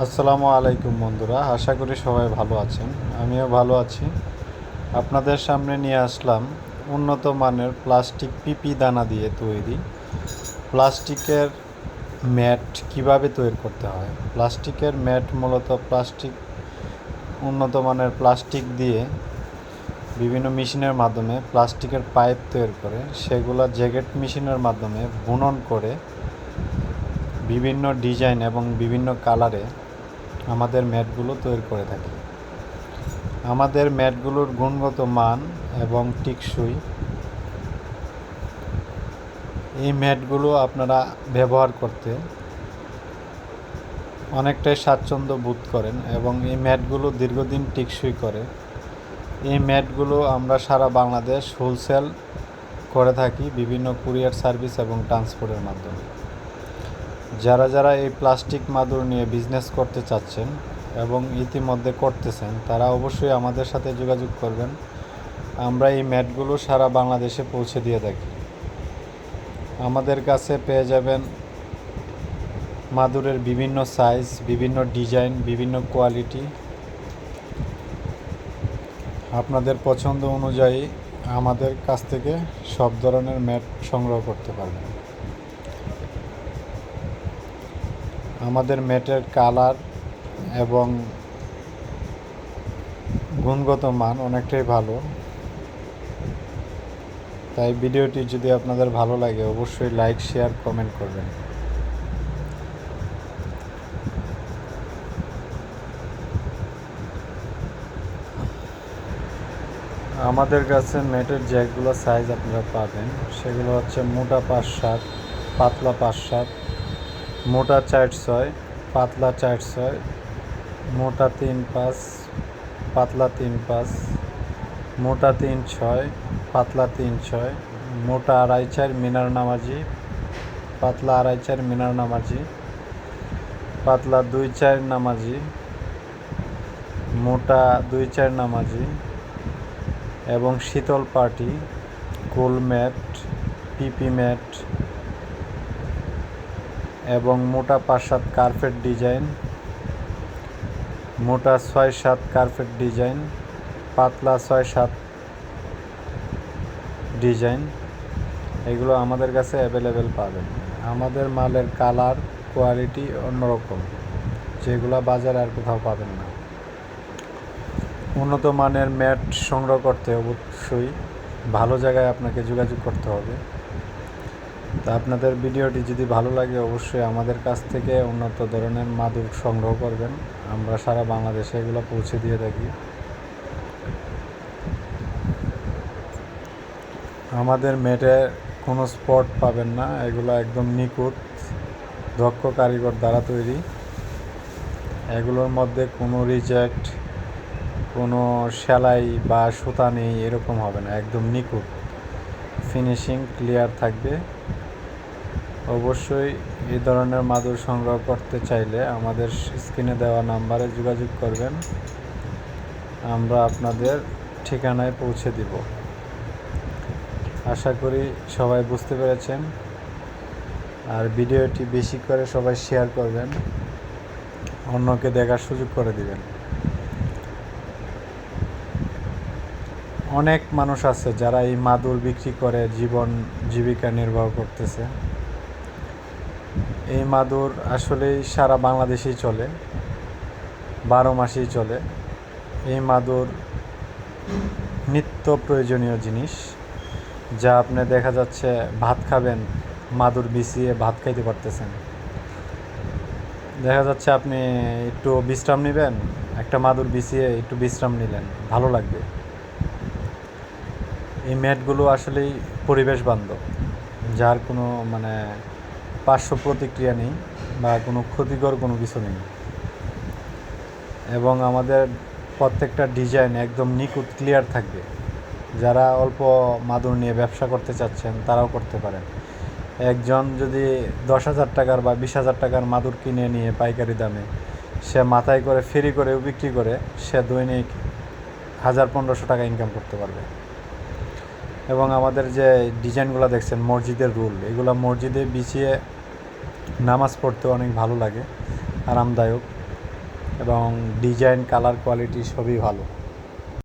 আসসালামু আলাইকুম বন্ধুরা, আশা করি সবাই ভালো আছেন। আমিও ভালো আছি। আপনাদের সামনে নিয়ে আসলাম উন্নত মানের প্লাস্টিক পিপি দানা দিয়ে তৈরি। প্লাস্টিকের ম্যাট কীভাবে তৈরি করতে হয়? প্লাস্টিকের ম্যাট মূলত প্লাস্টিক, উন্নত মানের প্লাস্টিক দিয়ে বিভিন্ন মেশিনের মাধ্যমে প্লাস্টিকের পাইপ তৈরি করে, সেগুলো জ্যাকেট মেশিনের মাধ্যমে বুনন করে বিভিন্ন ডিজাইন এবং বিভিন্ন কালারে আমাদের ম্যাটগুলো তৈরি করে থাকি। আমাদের ম্যাটগুলোর গুণগত মান এবং টিকসই। এই ম্যাটগুলো আপনারা ব্যবহার করতে অনেকটাই স্বাচ্ছন্দ্য বোধ করেন এবং এই ম্যাটগুলো দীর্ঘদিন টিকসই করে। এই ম্যাটগুলো আমরা সারা বাংলাদেশ হোলসেল করে থাকি বিভিন্ন কুরিয়ার সার্ভিস এবং ট্রান্সপোর্টের মাধ্যমে। যারা যারা এই প্লাস্টিক মাদুর নিয়ে বিজনেস করতে চাচ্ছেন এবং ইতিমধ্যে করতেছেন, তারা অবশ্যই আমাদের সাথে যোগাযোগ করবেন। আমরা এই ম্যাটগুলো সারা বাংলাদেশে পৌঁছে দিয়ে থাকি। আমাদের কাছে পেয়ে যাবেন মাদুরের বিভিন্ন সাইজ বিভিন্ন ডিজাইন বিভিন্ন কোয়ালিটি আপনাদের পছন্দ অনুযায়ী আমাদের কাছ থেকে সব ধরনের ম্যাট সংগ্রহ করতে পারবেন। আমাদের ম্যাটের কালার এবং গুণগত মান অনেকটাই ভালো। তাই ভিডিওটি যদি আপনাদের ভালো লাগে, অবশ্যই লাইক, শেয়ার, কমেন্ট করবেন। আমাদের কাছে ম্যাটের যেগুলো সাইজ আপনারা পাবেন। সেগুলো হচ্ছে মোটা পাঁচ সাত, পাতলা পাঁচ সাত। মোটা চার ছয়, পাতলা চার ছয়, মোটা তিন পাঁচ, পাতলা তিন পাঁচ, মোটা তিন ছয়, পাতলা তিন ছয়, মোটা আড়াই চার মিনার নামাজি, পাতলা আড়াই চার মিনার নামাজি, পাতলা দুই চার নামাজি, মোটা দুই চার নামাজি এবং শীতল পার্টি কোল ম্যাট, পিপি ম্যাট এবং মোটা পাঁচ সাত কার্পেট ডিজাইন মোটা ছয় সাত কার্পেট ডিজাইন পাতলা ছয় সাত ডিজাইন এগুলো আমাদের কাছে অ্যাভেলেবেল পাবেন। আমাদের মালের কালার কোয়ালিটি অন্যরকম, যেগুলো বাজারে আর কোথাও পাবেন না। উন্নত মানের ম্যাট সংগ্রহ করতে অবশ্যই ভালো জায়গায় আপনাকে যোগাযোগ করতে হবে। তা আপনাদের ভিডিওটি যদি ভালো লাগে অবশ্যই আমাদের কাছ থেকে উন্নত ধরনের মাদুর সংগ্রহ করবেন। আমরা সারা বাংলাদেশে এগুলো পৌঁছে দিয়ে থাকি। আমাদের মেটে কোনো স্পট পাবেন না। এগুলো একদম নিখুঁত, দক্ষ কারিগর দ্বারা তৈরি। এগুলোর মধ্যে কোনো রিজেক্ট কোনো সেলাই বা সুতা নেই, এরকম হবে না। একদম নিখুঁত। ফিনিশিং ক্লিয়ার থাকবে। অবশ্যই এই ধরনের মাদুর সংগ্রহ করতে চাইলে আমাদের স্ক্রিনে দেওয়া নাম্বারে যোগাযোগ করবেন। আমরা আপনাদের ঠিকানায় পৌঁছে দিব। আশা করি সবাই বুঝতে পেরেছেন। আর ভিডিওটি বেশি করে সবাই শেয়ার করবেন। অন্যকে দেখার সুযোগ করে দিবেন। অনেক মানুষ আছে যারা এই মাদুর বিক্রি করে জীবন জীবিকা নির্বাহ করতেছে। এই মাদুর আসলেই সারা বাংলাদেশেই চলে, বারো মাসেই চলে। এই মাদুর নিত্য প্রয়োজনীয় জিনিস, যা আপনি দেখা যাচ্ছে ভাত খাবেন, মাদুর বিছিয়ে ভাত খাইতে পারতেছেন। দেখা যাচ্ছে আপনি একটু বিশ্রাম নেবেন, একটা মাদুর বিছিয়ে একটু বিশ্রাম নিলেন, ভালো লাগবে। এই ম্যাটগুলো আসলেই পরিবেশ বান্ধব যার কোনো মানে পার্শ্ব প্রতিক্রিয়া নেই বা কোনো ক্ষতিকর কোনো কিছু নেই। এবং আমাদের প্রত্যেকটা ডিজাইন একদম নিখুঁত, ক্লিয়ার থাকবে। যারা অল্প মাদুর নিয়ে ব্যবসা করতে চাচ্ছেন, তারাও করতে পারেন। একজন যদি দশ হাজার টাকার বা বিশ হাজার টাকার মাদুর কিনে নিয়ে পাইকারি দামে, সে মাথায় করে, ফেরি করেও বিক্রি করে, সে দৈনিক হাজার পনেরোশো টাকা ইনকাম করতে পারবে। এবং আমাদের যে ডিজাইনগুলো দেখছেন, মসজিদের রুল, এগুলো মসজিদে বিছিয়ে নামাজ পড়তে অনেক ভালো লাগে, আরামদায়ক এবং ডিজাইন, কালার, কোয়ালিটি সবই ভালো।